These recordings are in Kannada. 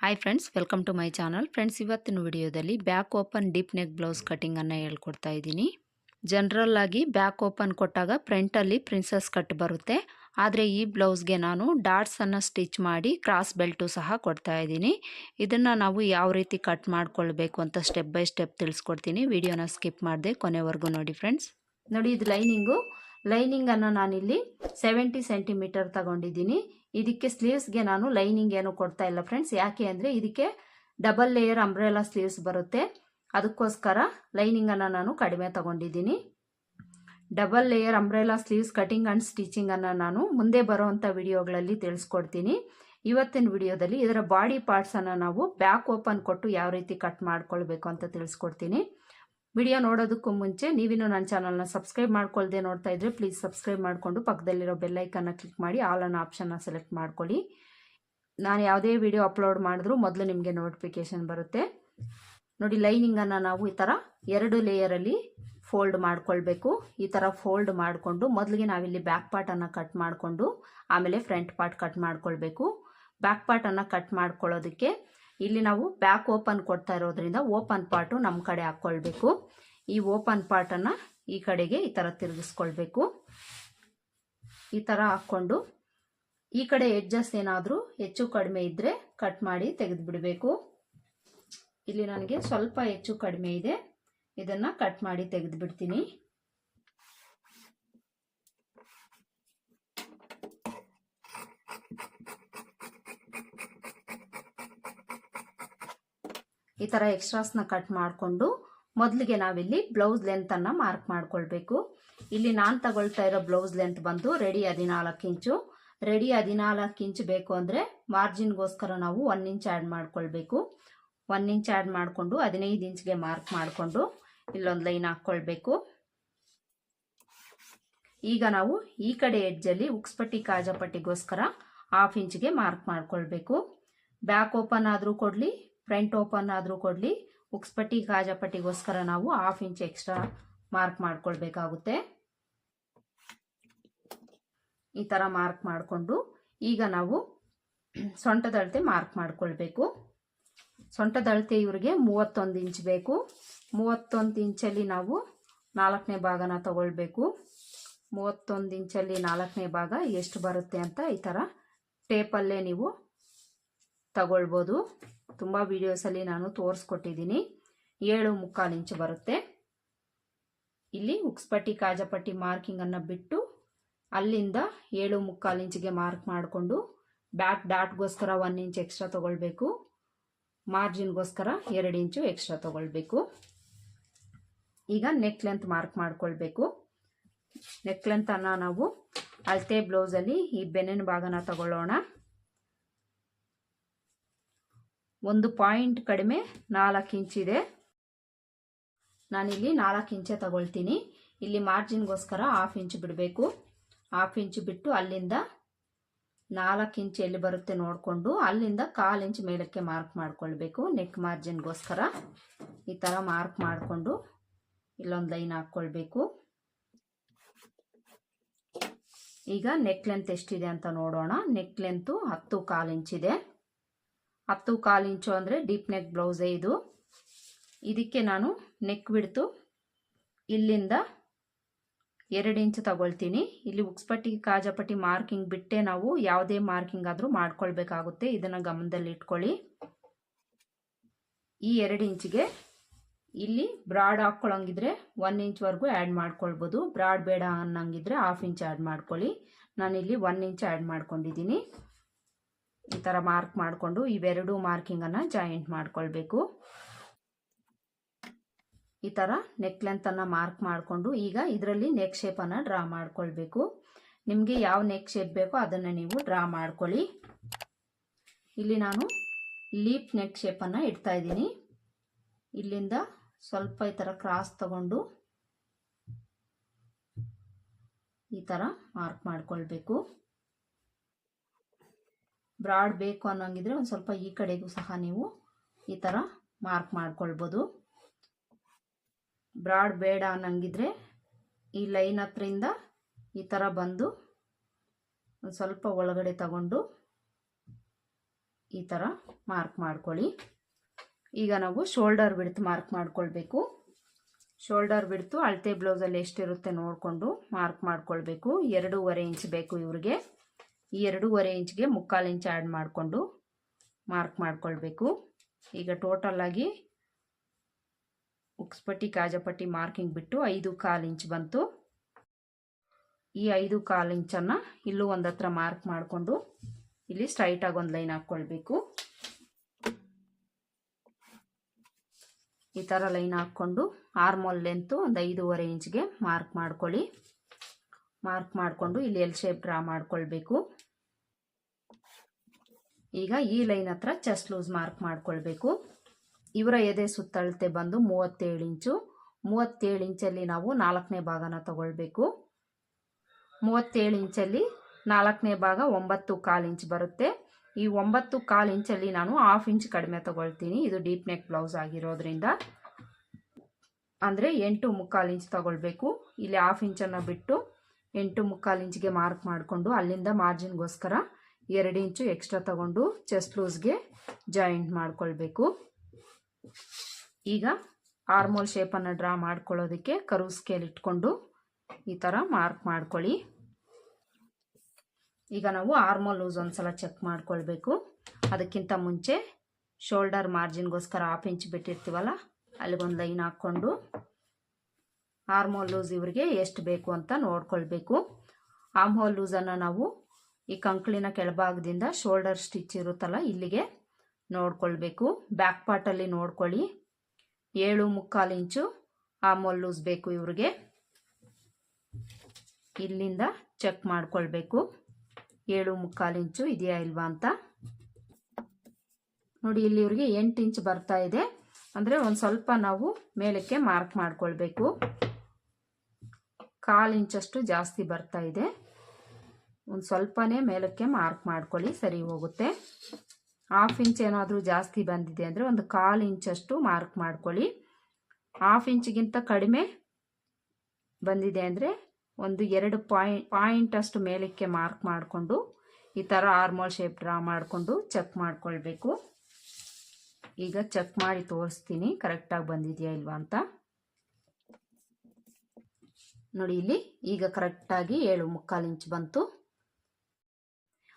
Hi friends welcome to my channel friends ಇವತ್ತಿನ ವಿಡಿಯೋದಲ್ಲಿ back open deep neck blouse ಕಟಿಂಗನ್ನು ಹೇಳ್ಕೊಡ್ತಾ ಇದ್ದೀನಿ. ಜನರಲ್ ಆಗಿ ಬ್ಯಾಕ್ ಓಪನ್ ಕೊಟ್ಟಾಗ ಫ್ರಂಟಲ್ಲಿ ಪ್ರಿನ್ಸಸ್ ಕಟ್ ಬರುತ್ತೆ. ಆದರೆ ಈ ಬ್ಲೌಸ್ಗೆ ನಾನು ಡಾಟ್ಸನ್ನು ಸ್ಟಿಚ್ ಮಾಡಿ ಕ್ರಾಸ್ ಬೆಲ್ಟು ಸಹ ಕೊಡ್ತಾ ಇದ್ದೀನಿ. ಇದನ್ನು ನಾವು ಯಾವ ರೀತಿ ಕಟ್ ಮಾಡ್ಕೊಳ್ಬೇಕು ಅಂತ ಸ್ಟೆಪ್ ಬೈ ಸ್ಟೆಪ್ ತಿಳಿಸ್ಕೊಡ್ತೀನಿ. ವಿಡಿಯೋನ ಸ್ಕಿಪ್ ಮಾಡಿದೆ ಕೊನೆವರೆಗೂ ನೋಡಿ ಫ್ರೆಂಡ್ಸ್ ನೋಡಿ, ಇದು ಲೈನಿಂಗು ಲೈನಿಂಗನ್ನು ನಾನಿಲ್ಲಿ ಸೆವೆಂಟಿ ಸೆಂಟಿಮೀಟರ್ ತಗೊಂಡಿದ್ದೀನಿ. ಇದಕ್ಕೆ ಸ್ಲೀವ್ಸ್ಗೆ ನಾನು ಲೈನಿಂಗ್ ಏನು ಕೊಡ್ತಾ ಇಲ್ಲ ಫ್ರೆಂಡ್ಸ್ ಯಾಕೆ ಅಂದರೆ ಇದಕ್ಕೆ ಡಬಲ್ ಲೇಯರ್ ಅಂಬ್ರೆಲಾ ಸ್ಲೀವ್ಸ್ ಬರುತ್ತೆ. ಅದಕ್ಕೋಸ್ಕರ ಲೈನಿಂಗನ್ನು ನಾನು ಕಡಿಮೆ ತಗೊಂಡಿದ್ದೀನಿ. Double layer umbrella sleeves cutting and ಸ್ಟಿಚಿಂಗನ್ನು ನಾನು ಮುಂದೆ ಬರುವಂಥ ವಿಡಿಯೋಗಳಲ್ಲಿ ತಿಳಿಸ್ಕೊಡ್ತೀನಿ. ಇವತ್ತಿನ ವಿಡಿಯೋದಲ್ಲಿ ಇದರ ಬಾಡಿ ಪಾರ್ಟ್ಸನ್ನು ನಾವು ಬ್ಯಾಕ್ ಓಪನ್ ಕೊಟ್ಟು ಯಾವ ರೀತಿ ಕಟ್ ಮಾಡ್ಕೊಳ್ಬೇಕು ಅಂತ ತಿಳಿಸ್ಕೊಡ್ತೀನಿ. ವಿಡಿಯೋ ನೋಡೋದಕ್ಕೂ ಮುಂಚೆ ನೀವಿನ್ನೂ ನನ್ನ ಚಾನಲ್ನ ಸಬ್ಸ್ಕ್ರೈಬ್ ಮಾಡ್ಕೊಳ್ಳದೆ ನೋಡ್ತಾ ಇದ್ರೆ ಪ್ಲೀಸ್ ಸಬ್ಸ್ಕ್ರೈಬ್ ಮಾಡಿಕೊಂಡು ಪಕ್ಕದಲ್ಲಿರೋ ಬೆಲ್ಲೈಕನ್ನ ಕ್ಲಿಕ್ ಮಾಡಿ ಆಲ್ ಅನ್ನೋ ಆಪ್ಷನ್ನ ಸೆಲೆಕ್ಟ್ ಮಾಡ್ಕೊಳ್ಳಿ. ನಾನು ಯಾವುದೇ ವಿಡಿಯೋ ಅಪ್ಲೋಡ್ ಮಾಡಿದ್ರೂ ಮೊದಲು ನಿಮಗೆ ನೋಟಿಫಿಕೇಷನ್ ಬರುತ್ತೆ. ನೋಡಿ ಲೈನಿಂಗನ್ನು ನಾವು ಈ ಥರ ಎರಡು ಲೇಯರಲ್ಲಿ ಫೋಲ್ಡ್ ಮಾಡ್ಕೊಳ್ಬೇಕು. ಈ ಥರ ಫೋಲ್ಡ್ ಮಾಡಿಕೊಂಡು ಮೊದಲಿಗೆ ನಾವಿಲ್ಲಿ ಬ್ಯಾಕ್ ಪಾರ್ಟನ್ನು ಕಟ್ ಮಾಡಿಕೊಂಡು ಆಮೇಲೆ ಫ್ರಂಟ್ ಪಾರ್ಟ್ ಕಟ್ ಮಾಡ್ಕೊಳ್ಬೇಕು. ಬ್ಯಾಕ್ ಪಾರ್ಟನ್ನು ಕಟ್ ಮಾಡ್ಕೊಳ್ಳೋದಕ್ಕೆ ಇಲ್ಲಿ ನಾವು ಬ್ಯಾಕ್ ಓಪನ್ ಕೊಡ್ತಾ ಇರೋದ್ರಿಂದ ಓಪನ್ ಪಾರ್ಟು ನಮ್ಮ ಕಡೆ ಹಾಕ್ಕೊಳ್ಬೇಕು ಈ ಓಪನ್ ಪಾರ್ಟನ್ನು ಈ ಕಡೆಗೆ ಈ ಥರ ತಿರುಗಿಸ್ಕೊಳ್ಬೇಕು. ಈ ಥರ ಹಾಕ್ಕೊಂಡು ಈ ಕಡೆ ಎಡ್ಜಸ್ ಏನಾದರೂ ಹೆಚ್ಚು ಕಡಿಮೆ ಇದ್ದರೆ ಕಟ್ ಮಾಡಿ ತೆಗೆದುಬಿಡಬೇಕು. ಇಲ್ಲಿ ನನಗೆ ಸ್ವಲ್ಪ ಹೆಚ್ಚು ಕಡಿಮೆ ಇದೆ. ಇದನ್ನು ಕಟ್ ಮಾಡಿ ತೆಗೆದುಬಿಡ್ತೀನಿ. ಈ ಥರ ಎಕ್ಸ್ಟ್ರಾಸ್ನ ಕಟ್ ಮಾಡಿಕೊಂಡು ಮೊದಲಿಗೆ ನಾವಿಲ್ಲಿ ಬ್ಲೌಸ್ ಲೆಂತನ್ನು ಮಾರ್ಕ್ ಮಾಡ್ಕೊಳ್ಬೇಕು. ಇಲ್ಲಿ ನಾನು ತಗೊಳ್ತಾ ಇರೋ ಬ್ಲೌಸ್ ಲೆಂತ್ ಬಂದು ರೆಡಿ ಹದಿನಾಲ್ಕು ಇಂಚು. ರೆಡಿ ಹದಿನಾಲ್ಕು ಇಂಚ್ ಬೇಕು ಅಂದರೆ ಮಾರ್ಜಿನ್ಗೋಸ್ಕರ ನಾವು ಒನ್ ಇಂಚ್ ಆ್ಯಡ್ ಮಾಡ್ಕೊಳ್ಬೇಕು. ಒನ್ ಇಂಚ್ ಆ್ಯಡ್ ಮಾಡಿಕೊಂಡು ಹದಿನೈದು ಇಂಚ್ಗೆ ಮಾರ್ಕ್ ಮಾಡಿಕೊಂಡು ಇಲ್ಲೊಂದು ಲೈನ್ ಹಾಕ್ಕೊಳ್ಬೇಕು. ಈಗ ನಾವು ಈ ಕಡೆ ಎಡ್ಜಲ್ಲಿ ಉಕ್ಸ್ಪಟ್ಟಿ ಕಾಜಪಟ್ಟಿಗೋಸ್ಕರ ಹಾಫ್ ಇಂಚ್ಗೆ ಮಾರ್ಕ್ ಮಾಡ್ಕೊಳ್ಬೇಕು. ಬ್ಯಾಕ್ ಓಪನ್ ಆದರೂ ಕೊಡಲಿ ಫ್ರಂಟ್ ಓಪನ್ ಆದರೂ ಕೊಡಲಿ ಉಕ್ಸ್ಪಟ್ಟಿ ಕಾಜಪಟ್ಟಿಗೋಸ್ಕರ ನಾವು ಹಾಫ್ ಇಂಚ್ ಎಕ್ಸ್ಟ್ರಾ ಮಾರ್ಕ್ ಮಾಡ್ಕೊಳ್ಬೇಕಾಗುತ್ತೆ. ಈ ಥರ ಮಾರ್ಕ್ ಮಾಡಿಕೊಂಡು ಈಗ ನಾವು ಸೊಂಟದಳತೆ ಮಾರ್ಕ್ ಮಾಡ್ಕೊಳ್ಬೇಕು. ಸೊಂಟದಳತೆ ಇವರಿಗೆ ಮೂವತ್ತೊಂದು ಇಂಚ್ ಬೇಕು. ಮೂವತ್ತೊಂದು ಇಂಚಲ್ಲಿ ನಾವು ನಾಲ್ಕನೇ ಭಾಗನ ತಗೊಳ್ಬೇಕು. ಮೂವತ್ತೊಂದು ಇಂಚಲ್ಲಿ ನಾಲ್ಕನೇ ಭಾಗ ಎಷ್ಟು ಬರುತ್ತೆ ಅಂತ ಈ ಥರ ಟೇಪಲ್ಲೇ ನೀವು ತಗೊಳ್ಬೋದು. ತುಂಬ ವಿಡಿಯೋಸಲ್ಲಿ ನಾನು ತೋರಿಸ್ಕೊಟ್ಟಿದ್ದೀನಿ. ಏಳು ಮುಕ್ಕಾಲು ಇಂಚು ಬರುತ್ತೆ. ಇಲ್ಲಿ ಉಕ್ಸ್ಪಟ್ಟಿ, ಕಾಜಪಟ್ಟಿ ಮಾರ್ಕಿಂಗನ್ನು ಬಿಟ್ಟು ಅಲ್ಲಿಂದ ಏಳು ಮುಕ್ಕಾಲು ಇಂಚಿಗೆ ಮಾರ್ಕ್ ಮಾಡಿಕೊಂಡು ಬ್ಯಾಕ್ ಡಾಟ್ಗೋಸ್ಕರ ಒನ್ ಇಂಚ್ ಎಕ್ಸ್ಟ್ರಾ ತೊಗೊಳ್ಬೇಕು. ಮಾರ್ಜಿನ್ಗೋಸ್ಕರ ಎರಡು ಇಂಚು ಎಕ್ಸ್ಟ್ರಾ ತೊಗೊಳ್ಬೇಕು. ಈಗ ನೆಕ್ ಲೆಂತ್ ಮಾರ್ಕ್ ಮಾಡಿಕೊಳ್ಬೇಕು. ನೆಕ್ ಲೆಂತನ್ನು ನಾವು ಅಳತೆ ಬ್ಲೌಸಲ್ಲಿ ಈ ಬೆನ್ನಿನ ಭಾಗನ ತಗೊಳ್ಳೋಣ. ಒಂದು ಪಾಯಿಂಟ್ ಕಡಿಮೆ ನಾಲ್ಕು ಇಂಚಿದೆ ನಾನಿಲ್ಲಿ ನಾಲ್ಕು ಇಂಚೆ ತಗೊಳ್ತೀನಿ. ಇಲ್ಲಿ ಮಾರ್ಜಿನ್ಗೋಸ್ಕರ ಹಾಫ್ ಇಂಚ್ ಬಿಡಬೇಕು. ಹಾಫ್ ಇಂಚ್ ಬಿಟ್ಟು ಅಲ್ಲಿಂದ ನಾಲ್ಕು ಇಂಚ್ ಎಲ್ಲಿ ಬರುತ್ತೆ ನೋಡಿಕೊಂಡು ಅಲ್ಲಿಂದ ಕಾಲು ಇಂಚ್ ಮೇಲಕ್ಕೆ ಮಾರ್ಕ್ ಮಾಡ್ಕೊಳ್ಬೇಕು ನೆಕ್ ಮಾರ್ಜಿನ್ಗೋಸ್ಕರ ಈ ಥರ ಮಾರ್ಕ್ ಮಾಡಿಕೊಂಡು ಇಲ್ಲೊಂದು ಲೈನ್ ಹಾಕ್ಕೊಳ್ಬೇಕು. ಈಗ ನೆಕ್ ಲೆಂತ್ ಎಷ್ಟಿದೆ ಅಂತ ನೋಡೋಣ. ನೆಕ್ ಲೆಂತು ಹತ್ತು ಕಾಲು ಇಂಚಿದೆ ಹತ್ತು ಕಾಲು ಇಂಚು ಅಂದರೆ ಡೀಪ್ ನೆಕ್ ಬ್ಲೌಸೇ ಇದು. ಇದಕ್ಕೆ ನಾನು ನೆಕ್ ಬಿಡ್ತು. ಇಲ್ಲಿಂದ ಎರಡು ಇಂಚು ತಗೊಳ್ತೀನಿ. ಇಲ್ಲಿ ಉಕ್ಸ್ಪಟ್ಟಿ ಕಾಜಪಟ್ಟಿ ಮಾರ್ಕಿಂಗ್ ಬಿಟ್ಟೆ ನಾವು ಯಾವುದೇ ಮಾರ್ಕಿಂಗ್ ಆದರೂ ಮಾಡ್ಕೊಳ್ಬೇಕಾಗುತ್ತೆ. ಇದನ್ನು ಗಮನದಲ್ಲಿ ಇಟ್ಕೊಳ್ಳಿ. ಈ ಎರಡು ಇಂಚಿಗೆ ಇಲ್ಲಿ ಬ್ರಾಡ್ ಹಾಕ್ಕೊಳ್ಳೋಂಗಿದ್ರೆ ಒನ್ ಇಂಚ್ವರೆಗೂ ಆ್ಯಡ್ ಮಾಡ್ಕೊಳ್ಬೋದು. ಬ್ರಾಡ್ ಬೇಡ ಅನ್ನಂಗಿದ್ರೆ ಹಾಫ್ ಇಂಚ್ ಆ್ಯಡ್ ಮಾಡ್ಕೊಳ್ಳಿ. ನಾನಿಲ್ಲಿ ಒನ್ ಇಂಚ್ ಆ್ಯಡ್ ಮಾಡ್ಕೊಂಡಿದ್ದೀನಿ. ಈ ಥರ ಮಾರ್ಕ್ ಮಾಡಿಕೊಂಡು ಇವೆರಡು ಮಾರ್ಕಿಂಗನ್ನು ಜಾಯಿಂಟ್ ಮಾಡಿಕೊಳ್ಬೇಕು. ಈ ಥರ ನೆಕ್ ಲೆಂತನ್ನು ಮಾರ್ಕ್ ಮಾಡಿಕೊಂಡು ಈಗ ಇದರಲ್ಲಿ ನೆಕ್ ಶೇಪನ್ನು ಡ್ರಾ ಮಾಡಿಕೊಳ್ಬೇಕು. ನಿಮಗೆ ಯಾವ ನೆಕ್ ಶೇಪ್ ಬೇಕೋ ಅದನ್ನು ನೀವು ಡ್ರಾ ಮಾಡ್ಕೊಳ್ಳಿ. ಇಲ್ಲಿ ನಾನು ಲೀಪ್ ನೆಕ್ ಶೇಪನ್ನು ಇಡ್ತಾ ಇದ್ದೀನಿ. ಇಲ್ಲಿಂದ ಸ್ವಲ್ಪ ಈ ಥರ ಕ್ರಾಸ್ ತಗೊಂಡು ಈ ಥರ ಮಾರ್ಕ್ ಮಾಡ್ಕೊಳ್ಬೇಕು. ಬ್ರಾಡ್ ಬೇಕು ಅನ್ನೋಂಗಿದ್ರೆ ಒಂದು ಸ್ವಲ್ಪ ಈ ಕಡೆಗೂ ಸಹ ನೀವು ಈ ಥರ ಮಾರ್ಕ್ ಮಾಡ್ಕೊಳ್ಬೋದು. ಬ್ರಾಡ್ ಬೇಡ ಅನ್ನಂಗಿದ್ರೆ ಈ ಲೈನ್ ಹತ್ರಿಂದ ಈ ಥರ ಬಂದು ಒಂದು ಸ್ವಲ್ಪ ಒಳಗಡೆ ತಗೊಂಡು ಈ ಥರ ಮಾರ್ಕ್ ಮಾಡ್ಕೊಳ್ಳಿ. ಈಗ ನಾವು ಶೋಲ್ಡರ್ ಬಿಡ್ತು ಮಾರ್ಕ್ ಮಾಡ್ಕೊಳ್ಬೇಕು. ಶೋಲ್ಡರ್ ಬಿಡ್ತು ಅಳತೆ ಬ್ಲೌಸಲ್ಲಿ ಎಷ್ಟಿರುತ್ತೆ ನೋಡಿಕೊಂಡು ಮಾರ್ಕ್ ಮಾಡ್ಕೊಳ್ಬೇಕು. ಎರಡೂವರೆ ಇಂಚ್ ಬೇಕು ಇವ್ರಿಗೆ. ಈ ಎರಡೂವರೆ ಇಂಚ್ಗೆ ಮುಕ್ಕಾಲು ಇಂಚ್ ಆ್ಯಡ್ ಮಾಡಿಕೊಂಡು ಮಾರ್ಕ್ ಮಾಡಿಕೊಳ್ಬೇಕು. ಈಗ ಟೋಟಲ್ ಆಗಿ ಉಕ್ಸ್ಪಟ್ಟಿ, ಕಾಜಪಟ್ಟಿ ಮಾರ್ಕಿಂಗ್ ಬಿಟ್ಟು ಐದು ಕಾಲು ಇಂಚ್ ಬಂತು. ಈ ಐದು ಕಾಲು ಇಂಚನ್ನು ಇಲ್ಲೂ ಒಂದು ಹತ್ರ ಮಾರ್ಕ್ ಮಾಡಿಕೊಂಡು ಇಲ್ಲಿ ಸ್ಟ್ರೈಟಾಗಿ ಒಂದು ಲೈನ್ ಹಾಕ್ಕೊಳ್ಬೇಕು ಈ ಥರ ಲೈನ್ ಹಾಕ್ಕೊಂಡು ಆರ್ಮೋಲ್ ಲೆಂತು ಒಂದು ಐದೂವರೆ ಇಂಚ್ಗೆ ಮಾರ್ಕ್ ಮಾಡ್ಕೊಳ್ಳಿ. ಮಾರ್ಕ್ ಮಾಡಿಕೊಂಡು ಇಲ್ಲಿ ಎಲ್ ಶೇಪ್ ಡ್ರಾ ಮಾಡ್ಕೊಳ್ಬೇಕು. ಈಗ ಈ ಲೈನ್ ಹತ್ರ ಚೆಸ್ಟ್ ಲೂಸ್ ಮಾರ್ಕ್ ಮಾಡ್ಕೊಳ್ಬೇಕು. ಇವರ ಎದೆ ಸುತ್ತಳತೆ ಬಂದು ಮೂವತ್ತೇಳು ಇಂಚು. ಮೂವತ್ತೇಳು ಇಂಚಲ್ಲಿ ನಾವು ನಾಲ್ಕನೇ ಭಾಗನ ತಗೊಳ್ಬೇಕು. ಮೂವತ್ತೇಳು ಇಂಚಲ್ಲಿ ನಾಲ್ಕನೇ ಭಾಗ ಒಂಬತ್ತು ಕಾಲು ಇಂಚ್ ಬರುತ್ತೆ. ಈ ಒಂಬತ್ತು ಕಾಲು ಇಂಚಲ್ಲಿ ನಾನು ಹಾಫ್ ಇಂಚ್ ಕಡಿಮೆ ತಗೊಳ್ತೀನಿ. ಇದು ಡೀಪ್ ನೆಕ್ ಬ್ಲೌಸ್ ಆಗಿರೋದ್ರಿಂದ. ಅಂದರೆ ಎಂಟು ಮುಕ್ಕಾಲು ಇಂಚ್ ತಗೊಳ್ಬೇಕು. ಇಲ್ಲಿ ಹಾಫ್ ಇಂಚನ್ನು ಬಿಟ್ಟು ಎಂಟು ಮುಕ್ಕಾಲು ಇಂಚಿಗೆ ಮಾರ್ಕ್ ಮಾಡಿಕೊಂಡು ಅಲ್ಲಿಂದ ಮಾರ್ಜಿನ್ಗೋಸ್ಕರ ಎರಡು ಇಂಚು ಎಕ್ಸ್ಟ್ರಾ ತಗೊಂಡು ಚೆಸ್ಟ್ ಲೂಸ್ಗೆ ಜಾಯಿಂಟ್ ಮಾಡಿಕೊಳ್ಬೇಕು. ಈಗ ಆರ್ಮೋಲ್ ಶೇಪನ್ನು ಡ್ರಾ ಮಾಡ್ಕೊಳ್ಳೋದಕ್ಕೆ ಕರು ಸ್ಕೇಲ್ ಇಟ್ಕೊಂಡು ಈ ಥರ ಮಾರ್ಕ್ ಮಾಡ್ಕೊಳ್ಳಿ. ಈಗ ನಾವು ಆರ್ಮೋಲ್ ಲೂಸ್ ಒಂದ್ಸಲ ಚೆಕ್ ಮಾಡ್ಕೊಳ್ಬೇಕು. ಅದಕ್ಕಿಂತ ಮುಂಚೆ ಶೋಲ್ಡರ್ ಮಾರ್ಜಿನ್ಗೋಸ್ಕರ ಹಾಫ್ ಇಂಚ್ ಬಿಟ್ಟಿರ್ತೀವಲ್ಲ, ಅಲ್ಲಿಗೊಂದು ಲೈನ್ ಹಾಕ್ಕೊಂಡು ಆರ್ಮೋಲ್ ಲೂಸ್ ಇವರಿಗೆ ಎಷ್ಟು ಬೇಕು ಅಂತ ನೋಡ್ಕೊಳ್ಬೇಕು. ಆರ್ಮೋಲ್ ಲೂಸನ್ನು ನಾವು ಈ ಕಂಕ್ಳಿನ ಕೆಳಭಾಗದಿಂದ ಶೋಲ್ಡರ್ ಸ್ಟಿಚ್ ಇರುತ್ತಲ್ಲ, ಇಲ್ಲಿಗೆ ನೋಡ್ಕೊಳ್ಬೇಕು. ಬ್ಯಾಕ್ ಪಾರ್ಟಲ್ಲಿ ನೋಡ್ಕೊಳ್ಳಿ. ಏಳು ಮುಕ್ಕಾಲು ಇಂಚು ಆರ್ಮೋಲ್ ಲೂಸ್ ಬೇಕು ಇವ್ರಿಗೆ. ಇಲ್ಲಿಂದ ಚೆಕ್ ಮಾಡ್ಕೊಳ್ಬೇಕು. ಏಳು ಮುಕ್ಕಾಲು ಇಂಚು ಇದೆಯಾ ಇಲ್ವಾ ಅಂತ. ನೋಡಿ, ಇಲ್ಲಿ ಇವ್ರಿಗೆ ಎಂಟು ಇಂಚ್ ಬರ್ತಾ ಇದೆ. ಅಂದರೆ ಒಂದು ಸ್ವಲ್ಪ ನಾವು ಮೇಲಕ್ಕೆ ಮಾರ್ಕ್ ಮಾಡ್ಕೊಳ್ಬೇಕು. ಕಾಲು ಇಂಚಷ್ಟು ಜಾಸ್ತಿ ಬರ್ತಾ ಇದೆ. ಒಂದು ಸ್ವಲ್ಪನೇ ಮೇಲಕ್ಕೆ ಮಾರ್ಕ್ ಮಾಡ್ಕೊಳ್ಳಿ, ಸರಿ ಹೋಗುತ್ತೆ. ಹಾಫ್ ಇಂಚ್ ಏನಾದರೂ ಜಾಸ್ತಿ ಬಂದಿದೆ ಅಂದರೆ ಒಂದು ಕಾಲು ಇಂಚಷ್ಟು ಮಾರ್ಕ್ ಮಾಡ್ಕೊಳ್ಳಿ. ಹಾಫ್ ಇಂಚ್ಗಿಂತ ಕಡಿಮೆ ಬಂದಿದೆ ಅಂದರೆ ಒಂದು ಎರಡು ಪಾಯಿಂಟ್ ಅಷ್ಟು ಮೇಲಕ್ಕೆ ಮಾರ್ಕ್ ಮಾಡಿಕೊಂಡು ಈ ಥರ ಆರ್ಮೋಲ್ ಶೇಪ್ ಡ್ರಾ ಮಾಡಿಕೊಂಡು ಚೆಕ್ ಮಾಡ್ಕೊಳ್ಬೇಕು. ಈಗ ಚೆಕ್ ಮಾಡಿ ತೋರಿಸ್ತೀನಿ, ಕರೆಕ್ಟಾಗಿ ಬಂದಿದೆಯಾ ಇಲ್ವಾ ಅಂತ. ನೋಡಿ ಇಲ್ಲಿ, ಈಗ ಕರೆಕ್ಟಾಗಿ ಏಳು ಮುಕ್ಕಾಲು ಇಂಚ್ ಬಂತು.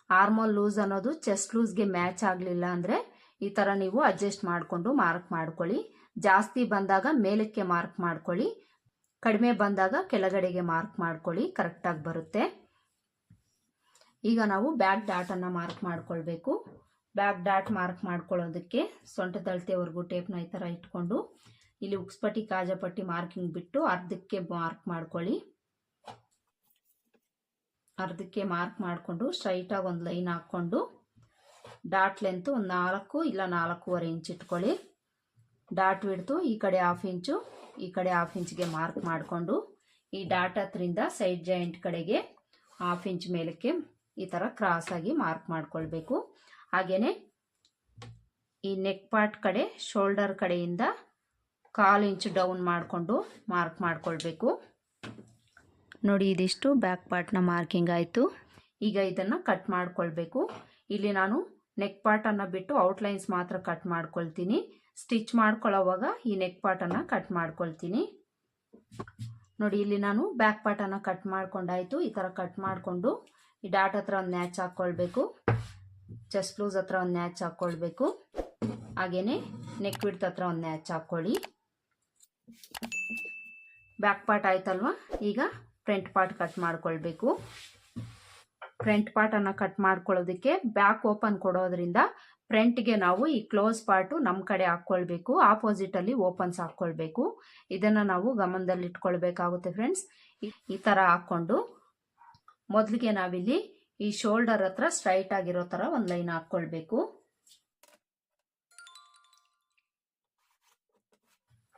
ಆರ್ಮೋಲ್ ಲೂಸ್ ಅನ್ನೋದು ಚೆಸ್ಟ್ ಲೂಸ್ಗೆ ಮ್ಯಾಚ್ ಆಗಲಿಲ್ಲ ಅಂದರೆ ಈ ಥರ ನೀವು ಅಡ್ಜಸ್ಟ್ ಮಾಡಿಕೊಂಡು ಮಾರ್ಕ್ ಮಾಡ್ಕೊಳ್ಳಿ. ಜಾಸ್ತಿ ಬಂದಾಗ ಮೇಲಕ್ಕೆ ಮಾರ್ಕ್ ಮಾಡ್ಕೊಳ್ಳಿ. ಕಡಿಮೆ ಬಂದಾಗ ಕೆಳಗಡೆಗೆ ಮಾರ್ಕ್ ಮಾಡ್ಕೊಳ್ಳಿ ಕರೆಕ್ಟಾಗಿ ಬರುತ್ತೆ. ಈಗ ನಾವು ಬ್ಯಾಕ್ ಡಾಟನ್ನು ಮಾರ್ಕ್ ಮಾಡ್ಕೊಳ್ಬೇಕು. ಬ್ಯಾಕ್ ಡಾಟ್ ಮಾರ್ಕ್ ಮಾಡ್ಕೊಳ್ಳೋದಕ್ಕೆ ಸೊಂಟದಳತೆವರೆಗೂ ಟೇಪ್ನ ಈ ಥರ ಇಟ್ಕೊಂಡು ಇಲ್ಲಿ ಉಕ್ಸ್ಪಟ್ಟಿ, ಕಾಜಪಟ್ಟಿ ಮಾರ್ಕಿಂಗ್ ಬಿಟ್ಟು ಅರ್ಧಕ್ಕೆ ಮಾರ್ಕ್ ಮಾಡ್ಕೊಳ್ಳಿ. ಅರ್ಧಕ್ಕೆ ಮಾರ್ಕ್ ಮಾಡಿಕೊಂಡು ಸ್ಟ್ರೈಟಾಗಿ ಒಂದು ಲೈನ್ ಹಾಕ್ಕೊಂಡು ಡಾಟ್ ಲೆಂತ್ ಒಂದು ನಾಲ್ಕು ಇಲ್ಲ ನಾಲ್ಕೂವರೆ ಇಂಚ್ ಇಟ್ಕೊಳ್ಳಿ. ಡಾಟ್ ಬಿಡ್ತು ಈ ಕಡೆ ಹಾಫ್ ಇಂಚು ಈ ಕಡೆ ಹಾಫ್ ಇಂಚ್ಗೆ ಮಾರ್ಕ್ ಮಾಡಿಕೊಂಡು ಈ ಡಾಟ್ ಹತ್ರಿಂದ ಸೈಡ್ ಜಾಯಿಂಟ್ ಕಡೆಗೆ ಹಾಫ್ ಇಂಚ್ ಮೇಲಕ್ಕೆ ಈ ಥರ ಕ್ರಾಸಾಗಿ ಮಾರ್ಕ್ ಮಾಡ್ಕೊಳ್ಬೇಕು. ಹಾಗೆಯೇ ಈ ನೆಕ್ ಪಾರ್ಟ್ ಕಡೆ ಶೋಲ್ಡರ್ ಕಡೆಯಿಂದ ಕಾಲು ಇಂಚು ಡೌನ್ ಮಾಡಿಕೊಂಡು ಮಾರ್ಕ್ ಮಾಡಿಕೊಳ್ಬೇಕು. ನೋಡಿ, ಇದಿಷ್ಟು ಬ್ಯಾಕ್ ಪಾರ್ಟ್ನ ಮಾರ್ಕಿಂಗ್ ಆಯಿತು. ಈಗ ಇದನ್ನು ಕಟ್ ಮಾಡಿಕೊಳ್ಬೇಕು. ಇಲ್ಲಿ ನಾನು ನೆಕ್ ಪಾರ್ಟನ್ನು ಬಿಟ್ಟು ಔಟ್ಲೈನ್ಸ್ ಮಾತ್ರ ಕಟ್ ಮಾಡ್ಕೊಳ್ತೀನಿ. ಸ್ಟಿಚ್ ಮಾಡ್ಕೊಳ್ಳೋವಾಗ ಈ ನೆಕ್ ಪಾರ್ಟನ್ನು ಕಟ್ ಮಾಡ್ಕೊಳ್ತೀನಿ. ನೋಡಿ, ಇಲ್ಲಿ ನಾನು ಬ್ಯಾಕ್ ಪಾರ್ಟನ್ನು ಕಟ್ ಮಾಡ್ಕೊಂಡಾಯಿತು. ಈ ಥರ ಕಟ್ ಮಾಡಿಕೊಂಡು ಈ ಡಾಟ್ ಹತ್ರ ಒಂದು ನ್ಯಾಚ್ ಹಾಕ್ಕೊಳ್ಬೇಕು ಚೆಸ್ಟ್ ಲೂಸ್ ಹತ್ರ ಒಂದು ನ್ಯಾಚ್ ಹಾಕ್ಕೊಳ್ಬೇಕು ಹಾಗೆಯೇ ನೆಕ್ ಬಿಡ್ತ ಹತ್ರ ಒಂದು ನ್ಯಾಚ್ ಹಾಕ್ಕೊಳ್ಳಿ ಬ್ಯಾಕ್ ಪಾರ್ಟ್ ಆಯ್ತಲ್ವಾ? ಈಗ ಫ್ರಂಟ್ ಪಾರ್ಟ್ ಕಟ್ ಮಾಡ್ಕೊಳ್ಬೇಕು. ಫ್ರಂಟ್ ಪಾರ್ಟನ್ನು ಕಟ್ ಮಾಡ್ಕೊಳ್ಳೋದಕ್ಕೆ ಬ್ಯಾಕ್ ಓಪನ್ ಕೊಡೋದ್ರಿಂದ ಫ್ರಂಟ್ಗೆ ನಾವು ಈ ಕ್ಲೋಸ್ ಪಾರ್ಟು ನಮ್ಮ ಕಡೆ ಹಾಕ್ಕೊಳ್ಬೇಕು. ಆಪೋಸಿಟಲ್ಲಿ ಓಪನ್ಸ್ ಹಾಕ್ಕೊಳ್ಬೇಕು. ಇದನ್ನು ನಾವು ಗಮನದಲ್ಲಿ ಇಟ್ಕೊಳ್ಬೇಕಾಗುತ್ತೆ ಫ್ರೆಂಡ್ಸ್ ಈ ಥರ ಹಾಕ್ಕೊಂಡು ಮೊದಲಿಗೆ ನಾವಿಲ್ಲಿ ಈ ಶೋಲ್ಡರ್ ಹತ್ರ ಸ್ಟ್ರೈಟ್ ಆಗಿರೋ ಥರ ಒಂದು ಲೈನ್ ಹಾಕ್ಕೊಳ್ಬೇಕು.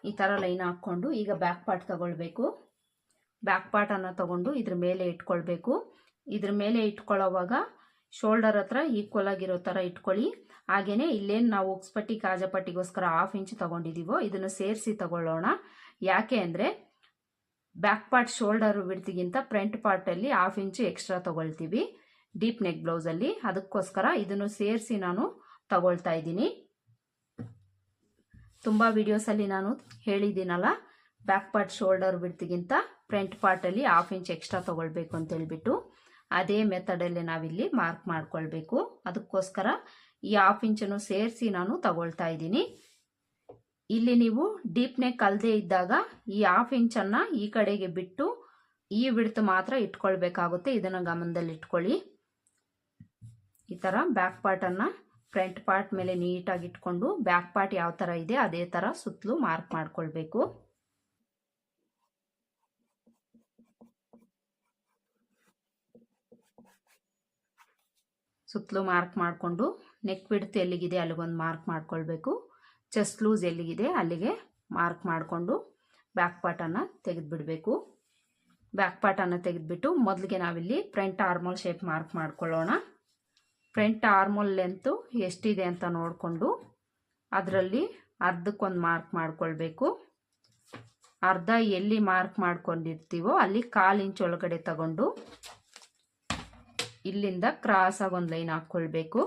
ಈ ಥರ ಲೈನ್ ಹಾಕ್ಕೊಂಡು ಈಗ ಬ್ಯಾಕ್ ಪಾರ್ಟ್ ತಗೊಳ್ಬೇಕು. ಬ್ಯಾಕ್ ಪಾರ್ಟನ್ನು ತಗೊಂಡು ಇದ್ರ ಮೇಲೆ ಇಟ್ಕೊಳ್ಬೇಕು. ಇದ್ರ ಮೇಲೆ ಇಟ್ಕೊಳ್ಳೋವಾಗ ಶೋಲ್ಡರ್ ಹತ್ರ ಈಕ್ವಲ್ ಆಗಿರೋ ಥರ ಇಟ್ಕೊಳ್ಳಿ. ಹಾಗೆಯೇ ಇಲ್ಲೇನು ನಾವು ಉಕ್ಸ್ಪಟ್ಟಿ ಕಾಜಪಟ್ಟಿಗೋಸ್ಕರ ಹಾಫ್ ಇಂಚ್ ತಗೊಂಡಿದ್ದೀವೋ ಇದನ್ನು ಸೇರಿಸಿ ತಗೊಳ್ಳೋಣ. ಯಾಕೆ ಅಂದರೆ ಬ್ಯಾಕ್ ಪಾರ್ಟ್ ಶೋಲ್ಡರ್ ಬಿಡ್ತಿಗಿಂತ ಫ್ರಂಟ್ ಪಾರ್ಟಲ್ಲಿ ಹಾಫ್ ಇಂಚು ಎಕ್ಸ್ಟ್ರಾ ತಗೊಳ್ತೀವಿ. ಡೀಪ್ ನೆಕ್ ಬ್ಲೌಸಲ್ಲಿ ಅದಕ್ಕೋಸ್ಕರ ಇದನ್ನು ಸೇರಿಸಿ ನಾನು ತಗೊಳ್ತಾ ಇದ್ದೀನಿ. ತುಂಬ ವಿಡಿಯೋಸಲ್ಲಿ ನಾನು ಹೇಳಿದ್ದೀನಲ್ಲ ಬ್ಯಾಕ್ ಪಾರ್ಟ್ ಶೋಲ್ಡರ್ ಬಿಡ್ತಿಗಿಂತ ಫ್ರಂಟ್ ಪಾರ್ಟಲ್ಲಿ ಹಾಫ್ ಇಂಚ್ ಎಕ್ಸ್ಟ್ರಾ ತೊಗೊಳ್ಬೇಕು ಅಂತ ಹೇಳ್ಬಿಟ್ಟು, ಅದೇ ಮೆಥಡಲ್ಲಿ ನಾವಿಲ್ಲಿ ಮಾರ್ಕ್ ಮಾಡ್ಕೊಳ್ಬೇಕು. ಅದಕ್ಕೋಸ್ಕರ ಈ ಹಾಫ್ ಇಂಚನ್ನು ಸೇರಿಸಿ ನಾನು ತಗೊಳ್ತಾ ಇದ್ದೀನಿ. ಇಲ್ಲಿ ನೀವು ಡೀಪ್ ನೆಕ್ ಅಲ್ಲದೆ ಇದ್ದಾಗ ಈ ಹಾಫ್ ಇಂಚನ್ನು ಈ ಕಡೆಗೆ ಬಿಟ್ಟು ಈ ಬಿಡ್ತು ಮಾತ್ರ ಇಟ್ಕೊಳ್ಬೇಕಾಗುತ್ತೆ. ಇದನ್ನು ಗಮನದಲ್ಲಿ ಇಟ್ಕೊಳ್ಳಿ ಈ ಥರ ಬ್ಯಾಕ್ ಪಾರ್ಟನ್ನು ಫ್ರಂಟ್ ಪಾರ್ಟ್ ಮೇಲೆ ನೀಟಾಗಿ ಇಟ್ಕೊಂಡು ಬ್ಯಾಕ್ ಪಾರ್ಟ್ ಯಾವ ಥರ ಇದೆ ಅದೇ ಥರ ಸುತ್ತಲೂ ಮಾರ್ಕ್ ಮಾಡ್ಕೊಳ್ಬೇಕು. ಸುತ್ತಲೂ ಮಾರ್ಕ್ ಮಾಡಿಕೊಂಡು ನೆಕ್ ಬಿಡ್ತು ಎಲ್ಲಿಗಿದೆ ಅಲ್ಲಿಗೊಂದು ಮಾರ್ಕ್ ಮಾಡ್ಕೊಳ್ಬೇಕು. ಚೆಸ್ಟ್ ಲೂಸ್ ಎಲ್ಲಿಗಿದೆ ಅಲ್ಲಿಗೆ ಮಾರ್ಕ್ ಮಾಡಿಕೊಂಡು ಬ್ಯಾಕ್ ಪಾರ್ಟನ್ನು ತೆಗೆದುಬಿಡಬೇಕು. ಬ್ಯಾಕ್ ಪಾರ್ಟನ್ನು ತೆಗೆದುಬಿಟ್ಟು ಮೊದಲಿಗೆ ನಾವಿಲ್ಲಿ ಫ್ರಂಟ್ ಆರ್ಮಲ್ ಶೇಪ್ ಮಾರ್ಕ್ ಮಾಡ್ಕೊಳ್ಳೋಣ. ಫ್ರಂಟ್ ಆರ್ಮೋಲ್ ಲೆಂತು ಎಷ್ಟಿದೆ ಅಂತ ನೋಡಿಕೊಂಡು ಅದರಲ್ಲಿ ಅರ್ಧಕ್ಕೊಂದು ಮಾರ್ಕ್ ಮಾಡಿಕೊಳ್ಬೇಕು. ಅರ್ಧ ಎಲ್ಲಿ ಮಾರ್ಕ್ ಮಾಡ್ಕೊಂಡಿರ್ತೀವೋ ಅಲ್ಲಿ ಕಾಲು ಇಂಚ್ ಒಳಗಡೆ ತಗೊಂಡು ಇಲ್ಲಿಂದ ಕ್ರಾಸಾಗಿ ಒಂದು ಲೈನ್ ಹಾಕ್ಕೊಳ್ಬೇಕು.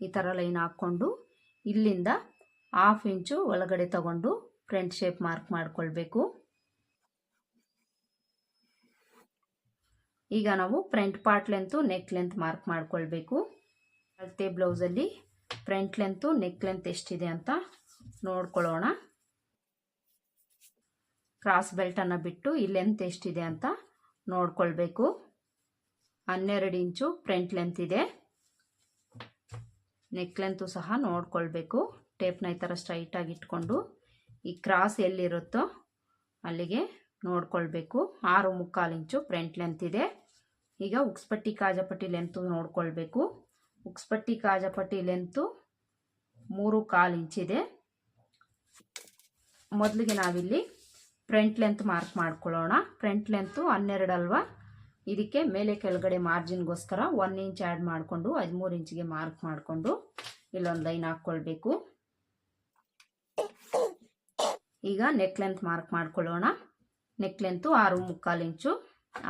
ಈ ಥರ ಲೈನ್ ಹಾಕ್ಕೊಂಡು ಇಲ್ಲಿಂದ ಹಾಫ್ ಇಂಚು ಒಳಗಡೆ ತಗೊಂಡು ಫ್ರಂಟ್ ಶೇಪ್ ಮಾರ್ಕ್ ಮಾಡ್ಕೊಳ್ಬೇಕು. ಈಗ ನಾವು front part length neck length mark ಮಾಡ್ಕೊಳ್ಬೇಕು. ಅಳತೆ ಬ್ಲೌಸಲ್ಲಿ ಫ್ರಂಟ್ ಲೆಂತು ನೆಕ್ ಲೆಂತ್ ಎಷ್ಟಿದೆ ಅಂತ ನೋಡ್ಕೊಳ್ಳೋಣ. ಕ್ರಾಸ್ ಬೆಲ್ಟನ್ನು ಬಿಟ್ಟು ಈ ಲೆಂತ್ ಎಷ್ಟಿದೆ ಅಂತ ನೋಡ್ಕೊಳ್ಬೇಕು. ಹನ್ನೆರಡು ಇಂಚು ಫ್ರಂಟ್ ಲೆಂತ್ ಇದೆ. ನೆಕ್ ಲೆಂತು ಸಹ ನೋಡ್ಕೊಳ್ಬೇಕು. ಟೇಪ್ನ ಈ ಥರ ಸ್ಟ್ರೈಟಾಗಿ ಇಟ್ಕೊಂಡು ಈ ಕ್ರಾಸ್ ಎಲ್ಲಿರುತ್ತೋ ಅಲ್ಲಿಗೆ ನೋಡ್ಕೊಳ್ಬೇಕು. ಆರು ಮುಕ್ಕಾಲು ಇಂಚು ಫ್ರಂಟ್ ಲೆಂತ್ ಇದೆ. ಈಗ ಉಕ್ಸ್ಪಟ್ಟಿ ಕಾಜಪಟ್ಟಿ ಲೆಂತು ನೋಡ್ಕೊಳ್ಬೇಕು. ಉಕ್ಸ್ಪಟ್ಟಿ ಕಾಜಪಟ್ಟಿ ಲೆಂತು ಮೂರು ಕಾಲು ಇಂಚಿದೆ ಮೊದಲಿಗೆ ನಾವಿಲ್ಲಿ ಫ್ರಂಟ್ ಲೆಂತ್ ಮಾರ್ಕ್ ಮಾಡ್ಕೊಳ್ಳೋಣ. ಫ್ರಂಟ್ ಲೆಂತು ಹನ್ನೆರಡು ಅಲ್ವಾ? ಇದಕ್ಕೆ ಮೇಲೆ ಕೆಳಗಡೆ ಮಾರ್ಜಿನ್ಗೋಸ್ಕರ ಒನ್ ಇಂಚ್ ಆ್ಯಡ್ ಮಾಡಿಕೊಂಡು ಹದಿಮೂರು ಇಂಚಿಗೆ ಮಾರ್ಕ್ ಮಾಡಿಕೊಂಡು ಇಲ್ಲೊಂದು ಲೈನ್ ಹಾಕ್ಕೊಳ್ಬೇಕು. ಈಗ ನೆಕ್ ಲೆಂತ್ ಮಾರ್ಕ್ ಮಾಡ್ಕೊಳ್ಳೋಣ. ನೆಕ್ ಲೆಂತು ಆರು ಮುಕ್ಕಾಲು ಇಂಚು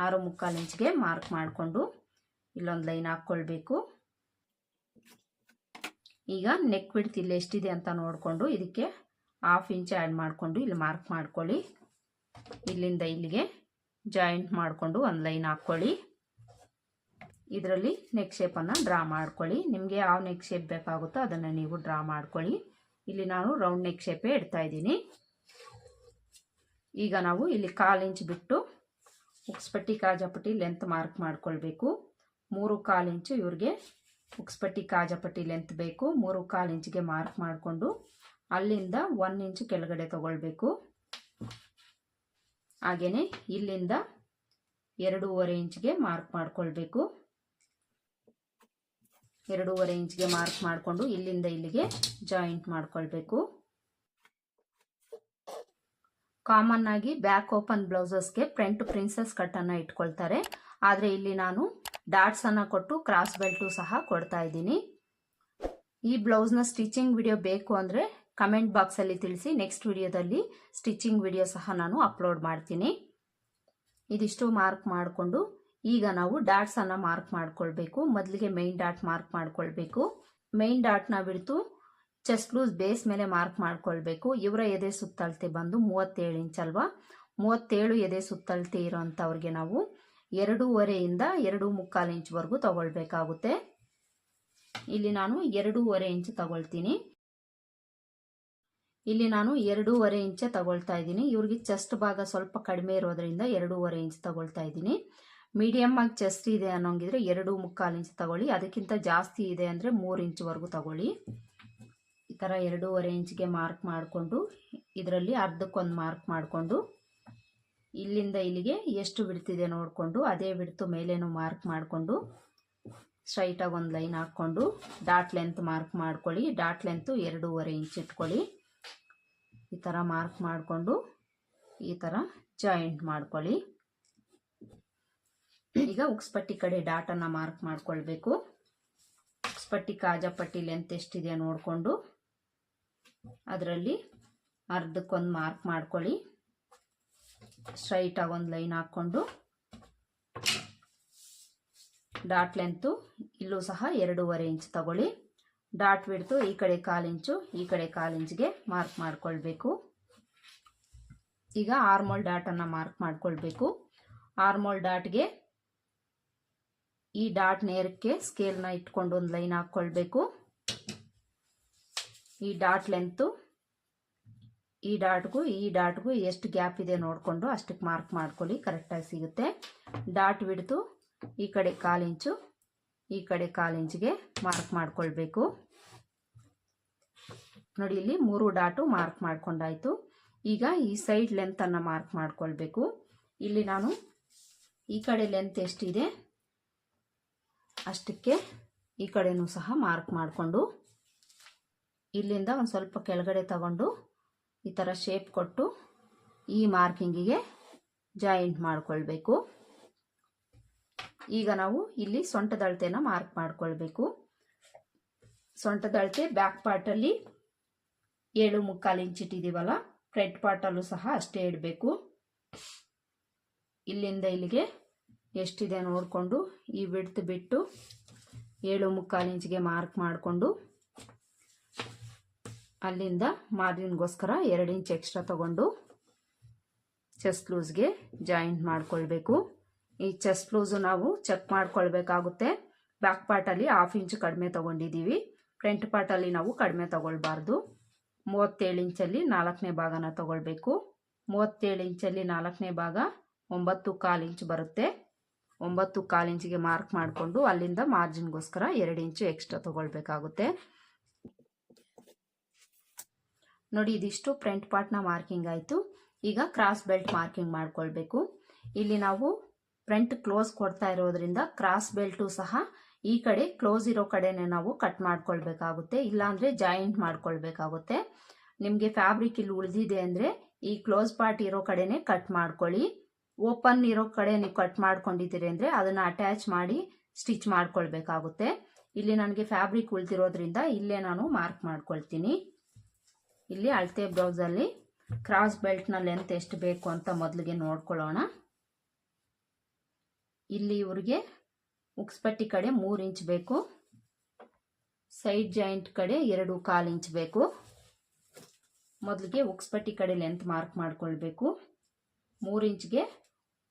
ಆರು ಮುಕ್ಕಾಲು ಇಂಚ್ಗೆ ಮಾರ್ಕ್ ಮಾಡಿಕೊಂಡು ಇಲ್ಲೊಂದು ಲೈನ್ ಹಾಕ್ಕೊಳ್ಬೇಕು. ಈಗ ನೆಕ್ ಬಿಡ್ತು ಇಲ್ಲಿ ಎಷ್ಟಿದೆ ಅಂತ ನೋಡಿಕೊಂಡು ಇದಕ್ಕೆ ಹಾಫ್ ಇಂಚ್ ಆ್ಯಡ್ ಮಾಡಿಕೊಂಡು ಇಲ್ಲಿ ಮಾರ್ಕ್ ಮಾಡ್ಕೊಳ್ಳಿ. ಇಲ್ಲಿಂದ ಇಲ್ಲಿಗೆ ಜಾಯಿಂಟ್ ಮಾಡಿಕೊಂಡು ಒಂದು ಲೈನ್ ಹಾಕ್ಕೊಳ್ಳಿ. ಇದರಲ್ಲಿ ನೆಕ್ ಶೇಪನ್ನು ಡ್ರಾ ಮಾಡ್ಕೊಳ್ಳಿ. ನಿಮಗೆ ಯಾವ ನೆಕ್ ಶೇಪ್ ಬೇಕಾಗುತ್ತೋ ಅದನ್ನು ನೀವು ಡ್ರಾ ಮಾಡ್ಕೊಳ್ಳಿ. ಇಲ್ಲಿ ನಾನು ರೌಂಡ್ ನೆಕ್ ಶೇಪೇ ಇಡ್ತಾ ಇದ್ದೀನಿ. ಈಗ ನಾವು ಇಲ್ಲಿ ಕಾಲು ಇಂಚ್ ಬಿಟ್ಟು ಉಕ್ಸ್ಪಟ್ಟಿ ಕಾಜಪಟ್ಟಿ ಲೆಂತ್ ಮಾರ್ಕ್ ಮಾಡ್ಕೊಳ್ಬೇಕು. ಮೂರು ಕಾಲು ಇಂಚು ಇವ್ರಿಗೆ ಉಕ್ಸ್ಪಟ್ಟಿ ಕಾಜಪಟ್ಟಿ ಲೆಂತ್ ಬೇಕು. ಮೂರು ಕಾಲು ಇಂಚಿಗೆ ಮಾರ್ಕ್ ಮಾಡಿಕೊಂಡು ಅಲ್ಲಿಂದ ಒನ್ ಇಂಚು ಕೆಳಗಡೆ ತಗೊಳ್ಬೇಕು. ಹಾಗೆಯೇ ಇಲ್ಲಿಂದ ಎರಡೂವರೆ ಇಂಚ್ಗೆ ಮಾರ್ಕ್ ಮಾಡ್ಕೊಳ್ಬೇಕು. ಎರಡೂವರೆ ಇಂಚಿಗೆ ಮಾರ್ಕ್ ಮಾಡಿಕೊಂಡು ಇಲ್ಲಿಂದ ಇಲ್ಲಿಗೆ ಜಾಯಿಂಟ್ ಮಾಡ್ಕೊಳ್ಬೇಕು. ಕಾಮನ್ ಆಗಿ ಬ್ಯಾಕ್ ಓಪನ್ ಬ್ಲೌಸಸ್ಗೆ ಫ್ರಂಟ್ ಪ್ರಿನ್ಸಸ್ ಕಟ್ಟನ್ನು ಇಟ್ಕೊಳ್ತಾರೆ. ಆದರೆ ಇಲ್ಲಿ ನಾನು ಡಾಟ್ಸನ್ನು ಕೊಟ್ಟು ಕ್ರಾಸ್ ಬೆಲ್ಟು ಸಹ ಕೊಡ್ತಾ ಇದ್ದೀನಿ. ಈ ಬ್ಲೌಸ್ನ ಸ್ಟಿಚಿಂಗ್ ವಿಡಿಯೋ ಬೇಕು ಅಂದರೆ ಕಮೆಂಟ್ ಬಾಕ್ಸಲ್ಲಿ ತಿಳಿಸಿ ನೆಕ್ಸ್ಟ್ ವಿಡಿಯೋದಲ್ಲಿ ಸ್ಟಿಚಿಂಗ್ ವಿಡಿಯೋ ಸಹ ನಾನು ಅಪ್ಲೋಡ್ ಮಾಡ್ತೀನಿ. ಇದಿಷ್ಟು ಮಾರ್ಕ್ ಮಾಡಿಕೊಂಡು ಈಗ ನಾವು ಡಾಟ್ಸನ್ನು ಮಾರ್ಕ್ ಮಾಡ್ಕೊಳ್ಬೇಕು. ಮೊದಲಿಗೆ ಮೈನ್ ಡಾಟ್ ಮಾರ್ಕ್ ಮಾಡ್ಕೊಳ್ಬೇಕು. ಮೈನ್ ಡಾಟ್ನ ಬಿಡ್ತು ಚೆಸ್ಟ್ ಲೂಸ್ ಬೇಸ್ ಮೇಲೆ ಮಾರ್ಕ್ ಮಾಡ್ಕೊಳ್ಬೇಕು. ಇವರ ಎದೆ ಸುತ್ತಳತೆ ಬಂದು ಮೂವತ್ತೇಳು ಇಂಚ್ ಅಲ್ವಾ? ಮೂವತ್ತೇಳು ಎದೆ ಸುತ್ತಳತೆ ಇರೋಂಥವ್ರಿಗೆ ನಾವು ಎರಡೂವರೆಯಿಂದ ಎರಡು ಮುಕ್ಕಾಲು ಇಂಚ್ವರೆಗೂ ತಗೊಳ್ಬೇಕಾಗುತ್ತೆ. ಇಲ್ಲಿ ನಾನು ಎರಡೂವರೆ ಇಂಚ್ ತಗೊಳ್ತೀನಿ. ಇಲ್ಲಿ ನಾನು ಎರಡೂವರೆ ಇಂಚೆ ತಗೊಳ್ತಾ ಇದ್ದೀನಿ. ಇವ್ರಿಗೆ ಚೆಸ್ಟ್ ಭಾಗ ಸ್ವಲ್ಪ ಕಡಿಮೆ ಇರೋದ್ರಿಂದ ಎರಡೂವರೆ ಇಂಚ್ ತಗೊಳ್ತಾ ಇದ್ದೀನಿ. ಮೀಡಿಯಮ್ ಆಗಿ ಚೆಸ್ಟ್ ಇದೆ ಅನ್ನೋಂಗಿದ್ರೆ ಎರಡು ಮುಕ್ಕಾಲು ಇಂಚ್ ತಗೊಳ್ಳಿ. ಅದಕ್ಕಿಂತ ಜಾಸ್ತಿ ಇದೆ ಅಂದರೆ ಮೂರು ಇಂಚ್ವರೆಗೂ ತಗೊಳ್ಳಿ. ಈ ಥರ ಎರಡೂವರೆ ಇಂಚ್ಗೆ ಮಾರ್ಕ್ ಮಾಡಿಕೊಂಡು, ಇದರಲ್ಲಿ ಅರ್ಧಕ್ಕೊಂದು ಮಾರ್ಕ್ ಮಾಡಿಕೊಂಡು, ಇಲ್ಲಿಂದ ಇಲ್ಲಿಗೆ ಎಷ್ಟು ಬಿಡ್ತಿದೆ ನೋಡಿಕೊಂಡು, ಅದೇ ಬಿಡ್ತು ಮೇಲೇನು ಮಾರ್ಕ್ ಮಾಡಿಕೊಂಡು ಸ್ಟ್ರೈಟಾಗಿ ಒಂದು ಲೈನ್ ಹಾಕ್ಕೊಂಡು, ಡಾಟ್ ಲೆಂತ್ ಮಾರ್ಕ್ ಮಾಡ್ಕೊಳ್ಳಿ. ಡಾಟ್ ಲೆಂತು ಎರಡೂವರೆ ಇಂಚ್ ಇಟ್ಕೊಳ್ಳಿ. ಈ ಥರ ಮಾರ್ಕ್ ಮಾಡಿಕೊಂಡು ಈ ಥರ ಜಾಯಿಂಟ್ ಮಾಡ್ಕೊಳ್ಳಿ. ಈಗ ಉಕ್ಸ್ಪಟ್ಟಿ ಕಡೆ ಡಾಟನ್ನು ಮಾರ್ಕ್ ಮಾಡ್ಕೊಳ್ಬೇಕು. ಉಕ್ಸ್ಪಟ್ಟಿ ಕಾಜಪಟ್ಟಿ ಲೆಂತ್ ಎಷ್ಟಿದೆ ನೋಡಿಕೊಂಡು ಅದರಲ್ಲಿ ಅರ್ಧಕ್ಕೊಂದು ಮಾರ್ಕ್ ಮಾಡ್ಕೊಳ್ಳಿ. ಸ್ಟ್ರೈಟಾಗಿ ಒಂದು ಲೈನ್ ಹಾಕ್ಕೊಂಡು ಡಾಟ್ ಲೆಂತು ಇಲ್ಲೂ ಸಹ ಎರಡೂವರೆ ಇಂಚ್ ತಗೊಳ್ಳಿ. ಡಾಟ್ ಬಿಡ್ತು ಈ ಕಡೆ ಕಾಲು ಇಂಚು ಈ ಕಡೆ ಕಾಲು ಇಂಚ್ಗೆ ಮಾರ್ಕ್ ಮಾಡ್ಕೊಳ್ಬೇಕು. ಈಗ ಆರ್ಮೋಲ್ ಡಾಟನ್ನು ಮಾರ್ಕ್ ಮಾಡ್ಕೊಳ್ಬೇಕು. ಆರ್ಮೋಲ್ ಡಾಟ್ಗೆ ಈ ಡಾಟ್ ನೇರಕ್ಕೆ ಸ್ಕೇಲ್ನ ಇಟ್ಕೊಂಡು ಒಂದು ಲೈನ್ ಹಾಕ್ಕೊಳ್ಬೇಕು. ಈ ಡಾಟ್ ಲೆಂತು ಈ ಡಾಟ್ಗೂ ಈ ಡಾಟ್ಗೂ ಎಷ್ಟು ಗ್ಯಾಪ್ ಇದೆ ನೋಡಿಕೊಂಡು ಅಷ್ಟಕ್ಕೆ ಮಾರ್ಕ್ ಮಾಡ್ಕೊಳ್ಳಿ ಕರೆಕ್ಟಾಗಿ ಸಿಗುತ್ತೆ. ಡಾಟ್ ಬಿಡ್ತು ಈ ಕಡೆ ಕಾಲಿಂಚು ಈ ಕಡೆ ಕಾಲು ಇಂಚಿಗೆ ಮಾರ್ಕ್ ಮಾಡ್ಕೊಳ್ಬೇಕು. ನೋಡಿ, ಇಲ್ಲಿ ಮೂರು ಡಾಟು ಮಾರ್ಕ್ ಮಾಡ್ಕೊಂಡಾಯಿತು. ಈಗ ಈ ಸೈಡ್ ಲೆಂತನ್ನು ಮಾರ್ಕ್ ಮಾಡ್ಕೊಳ್ಬೇಕು. ಇಲ್ಲಿ ನಾನು ಈ ಕಡೆ ಲೆಂತ್ ಎಷ್ಟಿದೆ, ಅಷ್ಟಕ್ಕೆ ಈ ಕಡೆನೂ ಸಹ ಮಾರ್ಕ್ ಮಾಡಿಕೊಂಡು ಇಲ್ಲಿಂದ ಒಂದು ಸ್ವಲ್ಪ ಕೆಳಗಡೆ ತಗೊಂಡು ಈ ಥರ ಶೇಪ್ ಕೊಟ್ಟು ಈ ಮಾರ್ಕಿಂಗಿಗೆ ಜಾಯಿಂಟ್ ಮಾಡಿಕೊಳ್ಬೇಕು. ಈಗ ನಾವು ಇಲ್ಲಿ ಸೊಂಟದಳತೆನ ಮಾರ್ಕ್ ಮಾಡ್ಕೊಳ್ಬೇಕು. ಸೊಂಟದಳತೆ ಬ್ಯಾಕ್ ಪಾರ್ಟಲ್ಲಿ ಏಳು ಮುಕ್ಕಾಲು ಇಂಚ್ ಇಟ್ಟಿದ್ದೀವಲ್ಲ ಫ್ರಂಟ್ ಪಾರ್ಟಲ್ಲೂ ಸಹ ಅಷ್ಟೇ ಇಡಬೇಕು. ಇಲ್ಲಿಂದ ಇಲ್ಲಿಗೆ ಎಷ್ಟಿದೆ ನೋಡಿಕೊಂಡು ಈ ಬಿಡ್ತು ಬಿಟ್ಟು ಏಳು ಮುಕ್ಕಾಲು ಇಂಚಿಗೆ ಮಾರ್ಕ್ ಮಾಡಿಕೊಂಡು ಅಲ್ಲಿಂದ ಮಾರ್ಜಿನ್ಗೋಸ್ಕರ ಎರಡು ಇಂಚ್ ಎಕ್ಸ್ಟ್ರಾ ತಗೊಂಡು ಚೆಸ್ಟ್ ಲೂಸ್ಗೆ ಜಾಯಿಂಟ್ ಮಾಡ್ಕೊಳ್ಬೇಕು. ಈ ಚೆಸ್ಟ್ ಲೂಸು ನಾವು ಚೆಕ್ ಮಾಡ್ಕೊಳ್ಬೇಕಾಗುತ್ತೆ. ಬ್ಯಾಕ್ ಪಾರ್ಟಲ್ಲಿ ಹಾಫ್ ಇಂಚ್ ಕಡಿಮೆ ತೊಗೊಂಡಿದ್ದೀವಿ. ಫ್ರಂಟ್ ಪಾರ್ಟಲ್ಲಿ ನಾವು ಕಡಿಮೆ ತಗೊಳ್ಬಾರ್ದು. ಮೂವತ್ತೇಳು ಇಂಚಲ್ಲಿ ನಾಲ್ಕನೇ ಭಾಗನ ತಗೊಳ್ಬೇಕು. ಮೂವತ್ತೇಳು ಇಂಚಲ್ಲಿ ನಾಲ್ಕನೇ ಭಾಗ ಒಂಬತ್ತು ಕಾಲು ಇಂಚ್ ಬರುತ್ತೆ. ಒಂಬತ್ತು ಕಾಲು ಇಂಚಿಗೆ ಮಾರ್ಕ್ ಮಾಡಿಕೊಂಡು ಅಲ್ಲಿಂದ ಮಾರ್ಜಿನ್ಗೋಸ್ಕರ ಎರಡು ಇಂಚು ಎಕ್ಸ್ಟ್ರಾ ತಗೊಳ್ಬೇಕಾಗುತ್ತೆ. ನೋಡಿ, ಇದಿಷ್ಟು ಫ್ರಂಟ್ ಪಾರ್ಟ್ನ ಮಾರ್ಕಿಂಗ್ ಆಯಿತು. ಈಗ ಕ್ರಾಸ್ ಬೆಲ್ಟ್ ಮಾರ್ಕಿಂಗ್ ಮಾಡ್ಕೊಳ್ಬೇಕು. ಇಲ್ಲಿ ನಾವು ಫ್ರಂಟ್ ಕ್ಲೋಸ್ ಕೊಡ್ತಾ ಇರೋದ್ರಿಂದ ಕ್ರಾಸ್ ಬೆಲ್ಟು ಸಹ ಈ ಕಡೆ ಕ್ಲೋಸ್ ಇರೋ ಕಡೆನೇ ನಾವು ಕಟ್ ಮಾಡ್ಕೊಳ್ಬೇಕಾಗುತ್ತೆ. ಇಲ್ಲಾಂದರೆ ಜಾಯಿಂಟ್ ಮಾಡ್ಕೊಳ್ಬೇಕಾಗುತ್ತೆ. ನಿಮಗೆ ಫ್ಯಾಬ್ರಿಕ್ ಇಲ್ಲಿ ಉಳಿದಿದೆ ಅಂದರೆ ಈ ಕ್ಲೋಸ್ ಪಾರ್ಟ್ ಇರೋ ಕಡೆನೇ ಕಟ್ ಮಾಡ್ಕೊಳ್ಳಿ. ಓಪನ್ ಇರೋ ಕಡೆ ನೀವು ಕಟ್ ಮಾಡ್ಕೊಂಡಿದ್ದೀರಿ ಅಂದರೆ ಅದನ್ನು ಅಟ್ಯಾಚ್ ಮಾಡಿ ಸ್ಟಿಚ್ ಮಾಡ್ಕೊಳ್ಬೇಕಾಗುತ್ತೆ. ಇಲ್ಲಿ ನನಗೆ ಫ್ಯಾಬ್ರಿಕ್ ಉಳಿದಿರೋದ್ರಿಂದ ಇಲ್ಲೇ ನಾನು ಮಾರ್ಕ್ ಮಾಡ್ಕೊಳ್ತೀನಿ. ಇಲ್ಲಿ ಅಳತೆ ಬ್ಲೌಸಲ್ಲಿ ಕ್ರಾಸ್ ಬೆಲ್ಟ್ನ ಲೆಂತ್ ಎಷ್ಟು ಬೇಕು ಅಂತ ಮೊದಲಿಗೆ ನೋಡ್ಕೊಳ್ಳೋಣ. ಇಲ್ಲಿ ಇವ್ರಿಗೆ ಉಕ್ಸ್ಪಟ್ಟಿ ಕಡೆ ಮೂರು ಇಂಚ್ ಬೇಕು. ಸೈಡ್ ಜಾಯಿಂಟ್ ಕಡೆ ಎರಡು ಕಾಲು ಇಂಚ್ ಬೇಕು. ಮೊದಲಿಗೆ ಉಕ್ಸ್ಪಟ್ಟಿ ಕಡೆ ಲೆಂತ್ ಮಾರ್ಕ್ ಮಾಡ್ಕೊಳ್ಬೇಕು. ಮೂರು ಇಂಚ್ಗೆ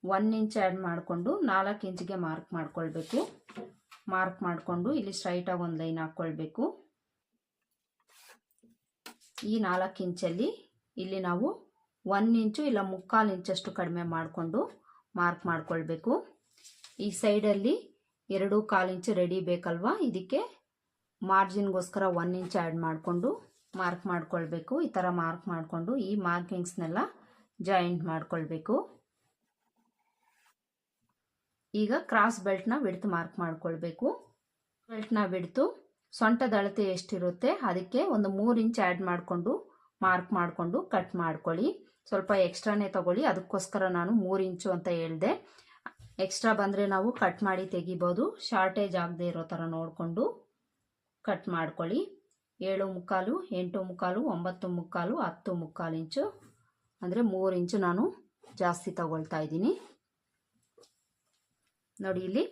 ಒನ್ ಇಂಚ್ ಆ್ಯಡ್ ಮಾಡಿಕೊಂಡು ನಾಲ್ಕು ಇಂಚ್ಗೆ ಮಾರ್ಕ್ ಮಾಡ್ಕೊಳ್ಬೇಕು. ಮಾರ್ಕ್ ಮಾಡಿಕೊಂಡು ಇಲ್ಲಿ ಸ್ಟ್ರೈಟಾಗಿ ಒಂದು ಲೈನ್ ಹಾಕ್ಕೊಳ್ಬೇಕು. ಈ ನಾಲ್ಕು ಇಂಚಲ್ಲಿ ಇಲ್ಲಿ ನಾವು ಒನ್ ಇಂಚು ಇಲ್ಲ ಮುಕ್ಕಾಲು ಇಂಚಷ್ಟು ಕಡಿಮೆ ಮಾಡಿಕೊಂಡು ಮಾರ್ಕ್ ಮಾಡ್ಕೊಳ್ಬೇಕು. ಈ ಸೈಡಲ್ಲಿ ಎರಡು ಕಾಲು ಇಂಚು ರೆಡಿ ಬೇಕಲ್ವಾ? ಇದಕ್ಕೆ ಮಾರ್ಜಿನ್ಗೋಸ್ಕರ ಒನ್ ಇಂಚ್ ಆ್ಯಡ್ ಮಾಡಿಕೊಂಡು ಮಾರ್ಕ್ ಮಾಡ್ಕೊಳ್ಬೇಕು. ಈ ಥರ ಮಾರ್ಕ್ ಮಾಡಿಕೊಂಡು ಈ ಮಾರ್ಕಿಂಗ್ಸ್ನೆಲ್ಲ ಜಾಯಿಂಟ್ ಮಾಡ್ಕೊಳ್ಬೇಕು. ಈಗ ಕ್ರಾಸ್ ಬೆಲ್ಟ್ನ ಬಿಡ್ತು ಮಾರ್ಕ್ ಮಾಡ್ಕೊಳ್ಬೇಕು. ಬೆಲ್ಟ್ನ ಬಿಡ್ತು ಸೊಂಟದ ಅಳತೆ ಎಷ್ಟಿರುತ್ತೆ? ಅದಕ್ಕೆ ಒಂದು ಮೂರು ಇಂಚ್ ಆ್ಯಡ್ ಮಾಡಿಕೊಂಡು ಮಾರ್ಕ್ ಮಾಡಿಕೊಂಡು ಕಟ್ ಮಾಡ್ಕೊಳ್ಳಿ. ಸ್ವಲ್ಪ ಎಕ್ಸ್ಟ್ರಾನೇ ತಗೊಳ್ಳಿ. ಅದಕ್ಕೋಸ್ಕರ ನಾನು ಮೂರು ಇಂಚು ಅಂತ ಹೇಳಿದೆ. ಎಕ್ಸ್ಟ್ರಾ ಬಂದರೆ ನಾವು ಕಟ್ ಮಾಡಿ ತೆಗಿಬೋದು. ಶಾರ್ಟೇಜ್ ಆಗದೆ ಇರೋ ಥರ ನೋಡಿಕೊಂಡು ಕಟ್ ಮಾಡ್ಕೊಳ್ಳಿ. ಏಳು ಮುಕ್ಕಾಲು, ಎಂಟು ಮುಕ್ಕಾಲು, ಒಂಬತ್ತು ಮುಕ್ಕಾಲು, ಹತ್ತು ಮುಕ್ಕಾಲು ಇಂಚು ಅಂದರೆ ಮೂರು ಇಂಚು ನಾನು ಜಾಸ್ತಿ ತಗೊಳ್ತಾ ಇದ್ದೀನಿ. ನೋಡಿ ಇಲ್ಲಿ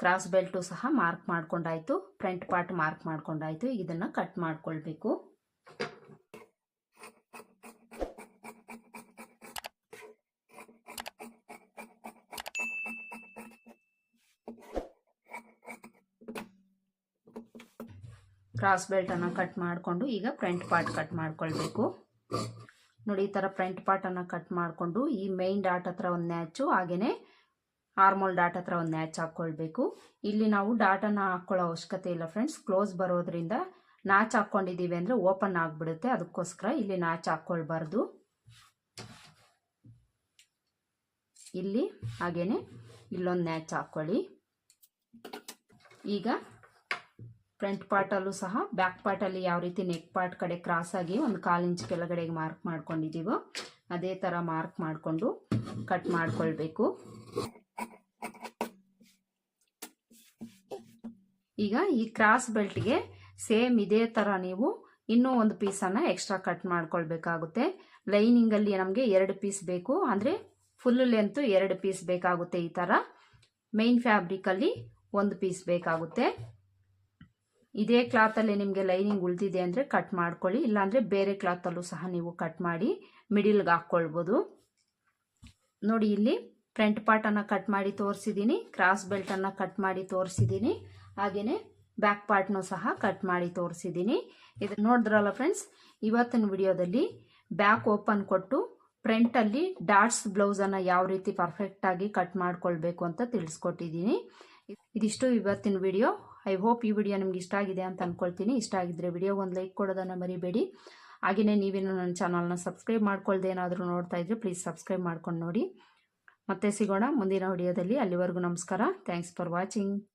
ಕ್ರಾಸ್ ಬೆಲ್ಟು ಸಹ ಮಾರ್ಕ್ ಮಾಡ್ಕೊಂಡಾಯ್ತು ಫ್ರಂಟ್ ಪಾರ್ಟ್ ಮಾರ್ಕ್ ಮಾಡ್ಕೊಂಡಾಯ್ತು, ಇದನ್ನು ಕಟ್ ಮಾಡ್ಕೊಳ್ಬೇಕು. ಕ್ರಾಸ್ ಬೆಲ್ಟನ್ನು ಕಟ್ ಮಾಡಿಕೊಂಡು ಈಗ ಫ್ರಂಟ್ ಪಾರ್ಟ್ ಕಟ್ ಮಾಡ್ಕೊಳ್ಬೇಕು. ನೋಡಿ ಈ ಥರ ಫ್ರಂಟ್ ಪಾರ್ಟನ್ನು ಕಟ್ ಮಾಡಿಕೊಂಡು ಈ ಮೈನ್ ಡಾಟ್ ಹತ್ರ ಒಂದು ನ್ಯಾಚು ಹಾಗೆಯೇ ಆರ್ಮೋಲ್ ಡಾಟ್ ಹತ್ರ ಒಂದು ನ್ಯಾಚ್ ಹಾಕ್ಕೊಳ್ಬೇಕು ಇಲ್ಲಿ ನಾವು ಡಾಟನ ಹಾಕ್ಕೊಳ್ಳೋ ಅವಶ್ಯಕತೆ ಇಲ್ಲ ಫ್ರೆಂಡ್ಸ್. ಕ್ಲೋಸ್ ಬರೋದ್ರಿಂದ ನಾಚ್ ಹಾಕ್ಕೊಂಡಿದ್ದೀವಿ ಅಂದರೆ ಓಪನ್ ಆಗಿಬಿಡುತ್ತೆ. ಅದಕ್ಕೋಸ್ಕರ ಇಲ್ಲಿ ನಾಚ್ ಹಾಕ್ಕೊಳ್ಬಾರ್ದು ಇಲ್ಲಿ ಹಾಗೇನೆ ಇಲ್ಲೊಂದು ನ್ಯಾಚ್ ಹಾಕ್ಕೊಳ್ಳಿ ಈಗ ಫ್ರಂಟ್ ಪಾರ್ಟಲ್ಲೂ ಸಹ ಬ್ಯಾಕ್ ಪಾರ್ಟಲ್ಲಿ ಯಾವ ರೀತಿ ನೆಕ್ ಪಾರ್ಟ್ ಕಡೆ ಕ್ರಾಸ್ ಆಗಿ ಒಂದು ಕಾಲು ಇಂಚ್ ಕೆಳಗಡೆಗೆ ಮಾರ್ಕ್ ಮಾಡ್ಕೊಂಡಿದ್ದೀವೋ ಅದೇ ಥರ ಮಾರ್ಕ್ ಮಾಡಿಕೊಂಡು ಕಟ್ ಮಾಡ್ಕೊಳ್ಬೇಕು. ಈಗ ಈ ಕ್ರಾಸ್ ಬೆಲ್ಟ್ಗೆ ಸೇಮ್ ಇದೇ ಥರ ನೀವು ಇನ್ನೂ ಒಂದು ಪೀಸನ್ನು ಎಕ್ಸ್ಟ್ರಾ ಕಟ್ ಮಾಡ್ಕೊಳ್ಬೇಕಾಗುತ್ತೆ. ಲೈನಿಂಗಲ್ಲಿ ನಮಗೆ ಎರಡು ಪೀಸ್ ಬೇಕು, ಅಂದರೆ ಫುಲ್ ಲೆಂತು ಎರಡು ಪೀಸ್ ಬೇಕಾಗುತ್ತೆ ಈ ಥರ ಮೈನ್ ಫ್ಯಾಬ್ರಿಕಲ್ಲಿ ಒಂದು ಪೀಸ್ ಬೇಕಾಗುತ್ತೆ. ಇದೇ ಕ್ಲಾತಲ್ಲಿ ನಿಮಗೆ ಲೈನಿಂಗ್ ಉಳಿದಿದೆ ಅಂದರೆ ಕಟ್ ಮಾಡ್ಕೊಳ್ಳಿ, ಇಲ್ಲಾಂದರೆ ಬೇರೆ ಕ್ಲಾತಲ್ಲೂ ಸಹ ನೀವು ಕಟ್ ಮಾಡಿ ಮಿಡಿಲ್ಗೆ ಹಾಕ್ಕೊಳ್ಬೋದು. ನೋಡಿ, ಇಲ್ಲಿ ಫ್ರಂಟ್ ಪಾರ್ಟನ್ನು ಕಟ್ ಮಾಡಿ ತೋರಿಸಿದ್ದೀನಿ, ಕ್ರಾಸ್ ಬೆಲ್ಟನ್ನು ಕಟ್ ಮಾಡಿ ತೋರಿಸಿದ್ದೀನಿ. ಹಾಗೆಯೇ ಬ್ಯಾಕ್ ಪಾರ್ಟ್ನೂ ಸಹ ಕಟ್ ಮಾಡಿ ತೋರಿಸಿದ್ದೀನಿ. ಇದು ನೋಡಿದ್ರಲ್ಲ ಫ್ರೆಂಡ್ಸ್ ಇವತ್ತಿನ ವಿಡಿಯೋದಲ್ಲಿ ಬ್ಯಾಕ್ ಓಪನ್ ಕೊಟ್ಟು ಫ್ರಂಟಲ್ಲಿ ಡಾಟ್ಸ್ ಬ್ಲೌಸನ್ನು ಯಾವ ರೀತಿ ಪರ್ಫೆಕ್ಟಾಗಿ ಕಟ್ ಮಾಡ್ಕೊಳ್ಬೇಕು ಅಂತ ತಿಳಿಸ್ಕೊಟ್ಟಿದ್ದೀನಿ. ಇದಿಷ್ಟು ಇವತ್ತಿನ ವಿಡಿಯೋ. ಐ ಹೋಪ್ ಈ ವಿಡಿಯೋ ನಿಮ್ಗೆ ಇಷ್ಟ ಆಗಿದೆ ಅಂತ ಅಂದ್ಕೊಳ್ತೀನಿ ಇಷ್ಟ ಆಗಿದ್ರೆ ವಿಡಿಯೋಗೆ ಒಂದು ಲೈಕ್ ಕೊಡೋದನ್ನು ಮರಿಬೇಡಿ. ಹಾಗೆಯೇ ನೀವೇನು ನನ್ನ ಚಾನಲ್ನ ಸಬ್ಸ್ಕ್ರೈಬ್ ಮಾಡ್ಕೊಳ್ದೆ ಏನಾದರೂ ನೋಡ್ತಾ ಇದ್ರೆ ಪ್ಲೀಸ್ ಸಬ್ಸ್ಕ್ರೈಬ್ ಮಾಡ್ಕೊಂಡು ನೋಡಿ. ಮತ್ತೆ ಸಿಗೋಣ ಮುಂದಿನ ವಿಡಿಯೋದಲ್ಲಿ. ಅಲ್ಲಿವರೆಗೂ ನಮಸ್ಕಾರ. Thanks for watching